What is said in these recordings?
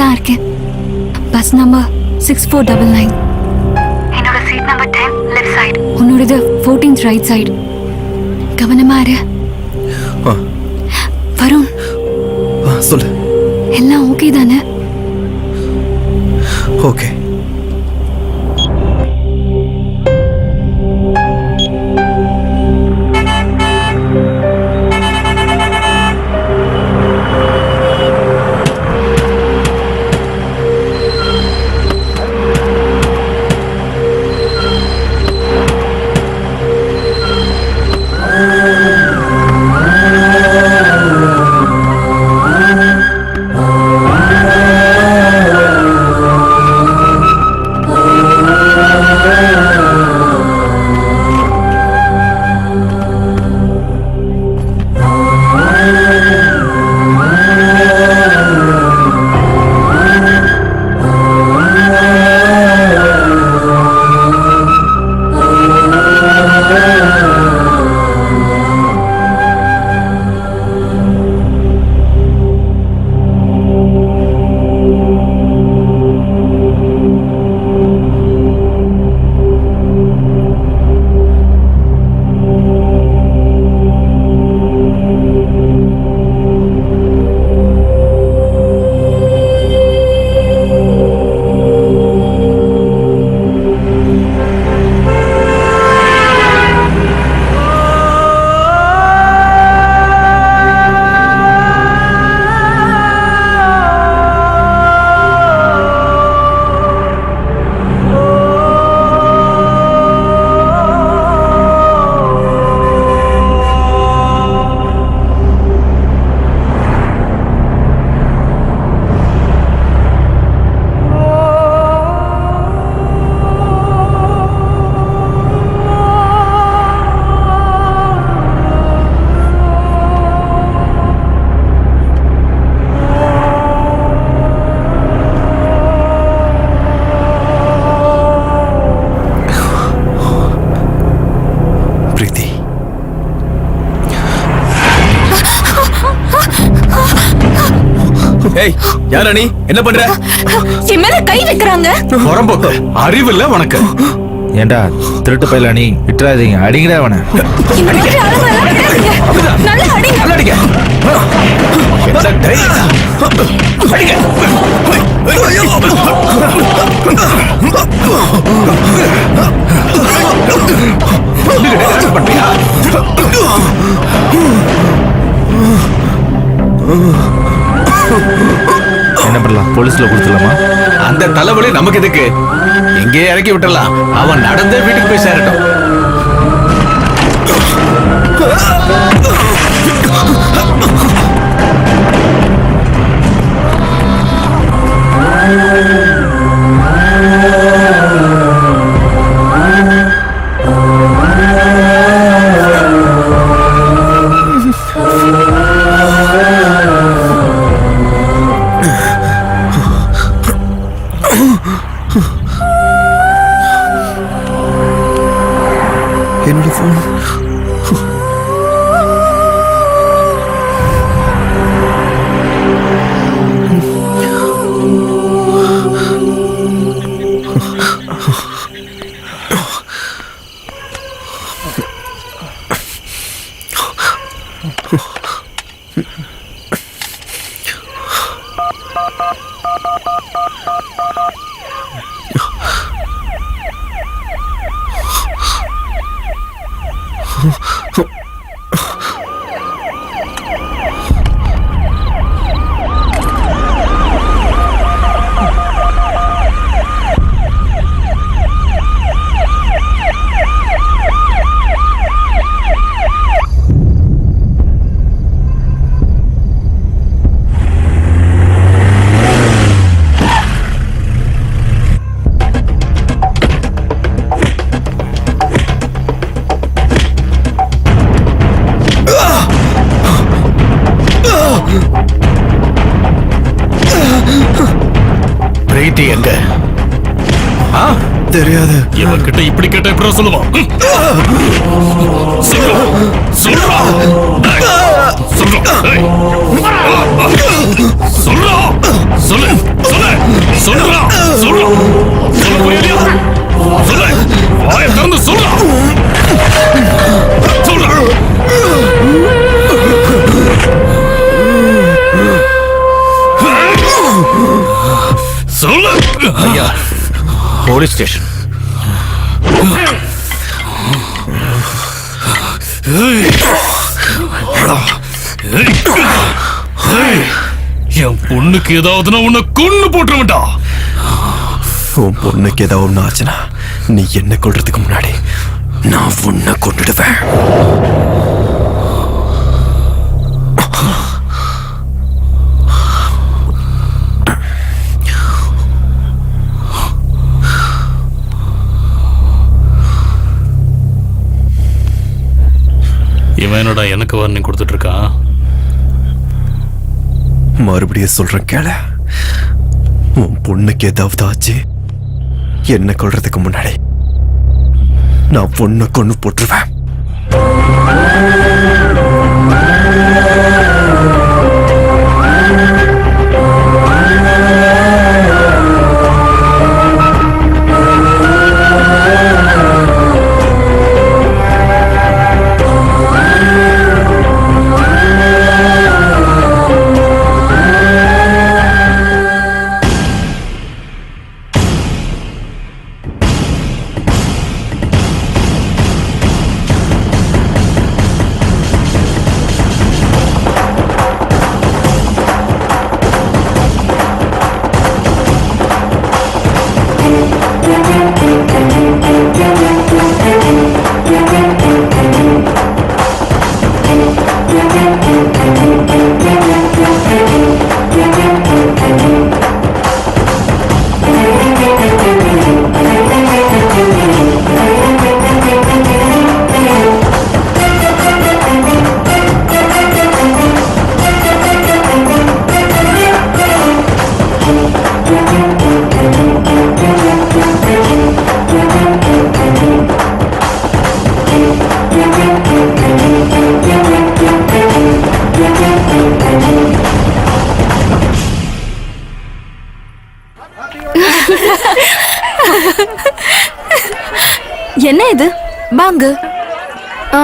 தான் இருக்கேன். Bus number six four double nine என்னோட seat number ten left side உன்னோடது fourteenth right side கவனமா இரு. வருண். சொல்லு. எல்லாம் ஓகே தானே? ஓகே. யாரா நீ என்ன பண்ற என் மேல கை வைக்கிறாங்க புறம்போக்கு அறிவு இல்ல உனக்கு ஏண்டா திருட்டு பையல நீ விட்டுறாதீங்க அடிங்கடா அவனை. நல்லா அடிங்க நல்லா அடிங்க என்ன தைரியம்? அடிங்க. ஐயோ. பண்றியா? போலீஸ்ல கொடுத்துடலாமா? அந்த தலைவலி நமக்கு எதுக்கு? எங்கேயே இறக்கி விட்டுறலாம் அவன் நடந்தே வீட்டுக்கு போய் சேரட்டும். என்னோட Ha ha ha ha! ஈட்டி எங்க தெரியாது. இவன்கிட்ட இப்படி கேட்ட எப்படி சொல்லுவான்? சொல்றா. சொல்றா. சொல்லு. சொல்லு. சொல்றா. சொல்றா. சொல்ல புரியலையா சொல்லு. வாய திறந்து போலீஸ் ஸ்டேஷன். என் பொண்ணுக்கு ஏதாவதுனா உன்னை கொண்டு போட்டுருவேன்டா. உன் பொண்ணுக்கு ஏதாவது ஒன்று ஆச்சுன்னா நீ என்ன கொள்றதுக்கு முன்னாடி நான் உன்னை கொண்டுடுவேன் இவன் என்னடா எனக்கு வார்னிங் கொடுத்துட்டு இருக்கான் மறுபடியும் சொல்றேன் கேள. உன் பொண்ணுக்கு ஏதாவது ஆச்சு? என்ன கொல்றதுக்கு முன்னாடி நான் பொண்ணை கொண்டு போட்டுருவேன். என்ன இது? பாங்கு. ஆ,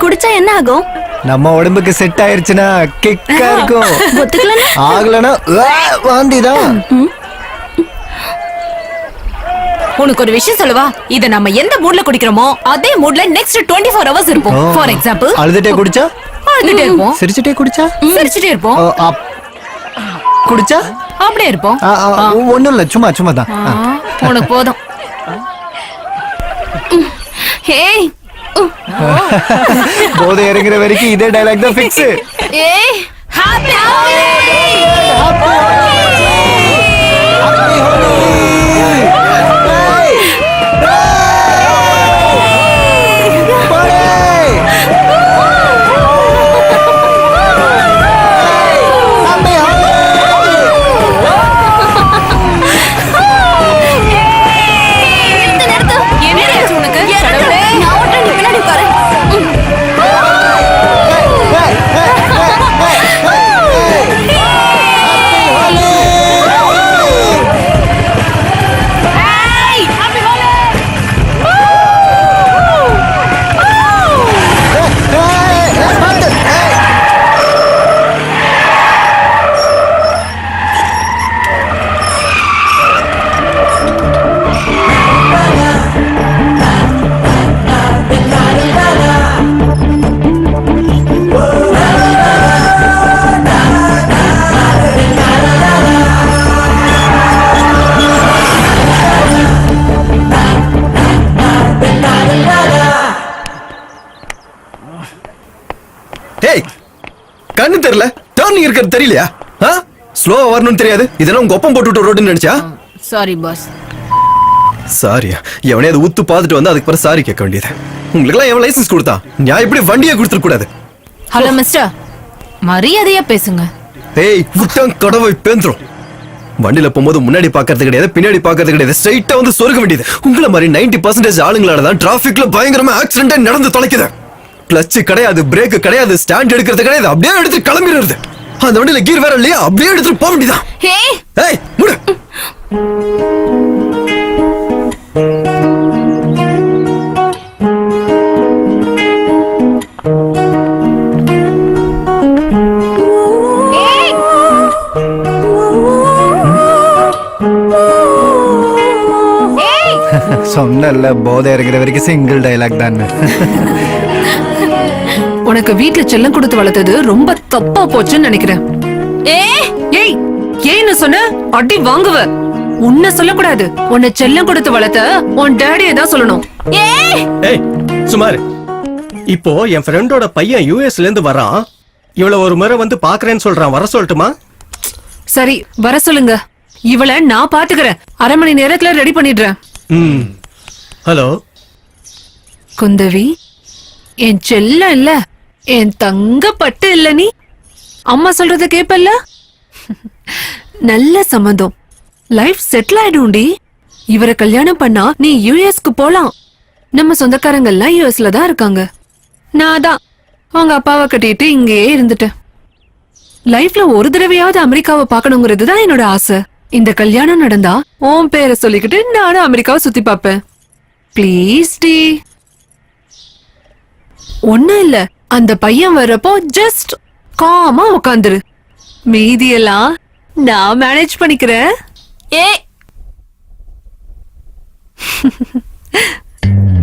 குடிச்சா என்ன ஆகும்? நம்ம உடம்புக்கு செட் ஆயிருச்சுன்னா கிக்கா இருக்கும். ஒத்துக்கலன்னா? ஆகலனா வாந்தி தான் உனக்கு ஒரு விஷயம் சொல்லவா? இத நம்ம எந்த மூட்ல குடிக்கிறோமோ அதே மூட்ல நெக்ஸ்ட் 24 ஃபோர் ஹவர்ஸ் இருப்போம். ஃபார் எக்ஸாம்பிள் அழுதுட்டே குடிச்சா? அழுதுட்டே இருப்போம். சிரிச்சுட்டே குடிச்சா? சிரிச்சுட்டே இருப்போம். குடிச்சா? அப்படியே இருப்போம். ஒண்ணும் இல்ல சும்மா சும்மா தான் உனக்கு போதும். ஹேய் போதை இறங்குற வரைக்கும் இதே டைலாக் தான் ஃபிக்ஸ் ஏய் ஹாப்பி என்னடி தெரியல. டர்னிங் இருக்கிறது தெரியலையா? ஸ்லோவா வரணும்னு தெரியாது. இதெல்லாம் உங்க ஒப்பம் போட்டு விட்ட ரோடுன்னு நினைச்சா சாரி பாஸ் சாரியா எவனே உத்து பார்த்துட்டு வந்து அதுக்கு பிறகு சாரி கேட்க வேண்டியது. உங்களுக்குலாம் எவன் லைசன்ஸ் கொடுத்தான் நான் இப்படி வண்டியை கொடுத்துட கூடாது. ஹலோ மிஸ்டர் மரியாதையா பேசுங்க. ஏய் விட்டான் கடவை பேந்துரும். வண்டியில போகும்போது முன்னாடி பாக்குறது கிடையாது பின்னாடி பாக்குறது கிடையாது. ஸ்ட்ரைட்டா வந்து சொருக வேண்டியது. உங்களை மாதிரி 90% பர்சன்டேஜ் ஆளுங்களால தான் டிராபிக்ல பயங்கரமா ஆக்சிடென்ட் நடந்து தொலைக்குது. கிளட்ச் கிடையாது பிரேக் கிடையாது ஸ்டாண்ட் எடுக்கிறது கிடையாது. அப்படியே எடுத்து கிளம்பிடுறது. அந்த வண்டியில கீர் வேற இல்லையா? அப்படியே எடுத்துட்டு போக வேண்டியதான் ஏய் முடு. சொன்னல போதை இருக்கிற வரைக்கும் சிங்கிள் டைலாக் தான் உனக்கு வீட்ல செல்லம் கொடுத்து வளர்த்தது ரொம்ப தப்பா போச்சுன்னு நினைக்கிறேன். ஏ? ஏய் ஏன்னு சொன்ன? அடி வாங்குவ. உன்னை சொல்லக்கூடாது. உன்னை செல்லம் கொடுத்து வளர்த்த உன் டேடியை தான் சொல்லணும். ஏய் சுமார். இப்போ என் ஃப்ரெண்டோட பையன் யூஎஸ்ல இருந்து வரான். இவ்வளவு ஒரு முறை வந்து பாக்குறேன்னு சொல்றான். வர சொல்லட்டுமா? சரி வர சொல்லுங்க. இவள நான் பாத்துக்கிறேன் அரை மணி நேரத்துல ரெடி பண்ணிடுறேன். ஹலோ? குந்தவி என் செல்லம் இல்ல. என் தங்க பட்டு இல்ல நீ? அம்மா சொல்றத கேப்பல்ல? நல்ல சம்மந்தம் லைஃப் செட்டில் ஆயிடும்டி. இவரை கல்யாணம் பண்ணா நீ யுஎஸ்க்கு போலாம். நம்ம சொந்தக்காரங்க எல்லாம் யூஎஸ்ல தான் இருக்காங்க. நான் தான். அவங்க அப்பாவை கட்டிட்டு இங்கேயே இருந்துட்டேன். லைஃப்ல ஒரு தடவையாவது அமெரிக்காவை பார்க்கணுங்கிறது தான் என்னோட ஆசை. இந்த கல்யாணம் நடந்தா உன் பேரை சொல்லிக்கிட்டு நானும் அமெரிக்காவை சுத்தி பார்ப்பேன். ப்ளீஸ் டி. ஒன்னும் இல்லை. அந்த பையன் வர்றப்போ ஜஸ்ட் காமா உட்காந்துரு மீதியெல்லாம் நான் மேனேஜ் பண்ணிக்கிறேன். ஏ